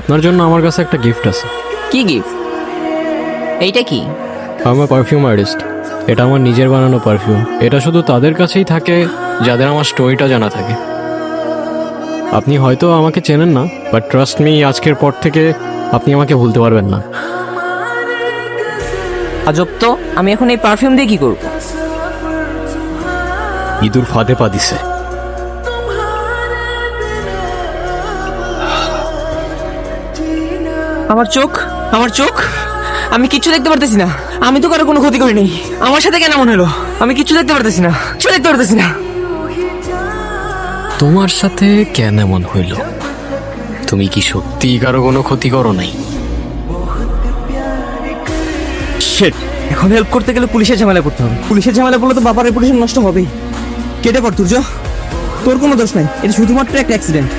আপনার জন্য আমার কাছে একটা গিফট আছে। কি গিফট এইটা কি? আমার পারফিউম আর্টিস্ট এটা আমার নিজের বানানো পারফিউম এটা শুধু তাদের কাছেই থাকে যাদের আমার স্টোরিটা জানা থাকে। আপনি হয়তো আমাকে চেনেন না বাট ট্রাস্ট মি আজকের পর থেকে আপনি আমাকে ভুলতে পারবেন না। আজব তো আমি এখন এই পারফিউম দিয়ে কি করব? ইঁদুর ফাঁদে পা দিছে। আমার চোখ আমার চোখ? আমি কিচ্ছু দেখতে পারতেছি না। আমি তো কারও কোনো ক্ষতি করিনি। আমার সাথে কেন মনে হলো? আমি কিচ্ছু দেখতে পারতেছি না। কিছু দেখতে পারতেছি না। তোমার সাথে কেন এমন হইল? তুমি কি সত্যি কারও কোনো ক্ষতি করো নাই? শেট এখন হেল্প করতে গেলে পুলিশের ঝামেলা করতে হবে। পুলিশের ঝামেলা করলে তো বাবার রেপুটেশন নষ্ট হবেই। কেটে পড় তুর্য তোর কোনো দোষ নাই। এটা শুধুমাত্র একটা অ্যাক্সিডেন্ট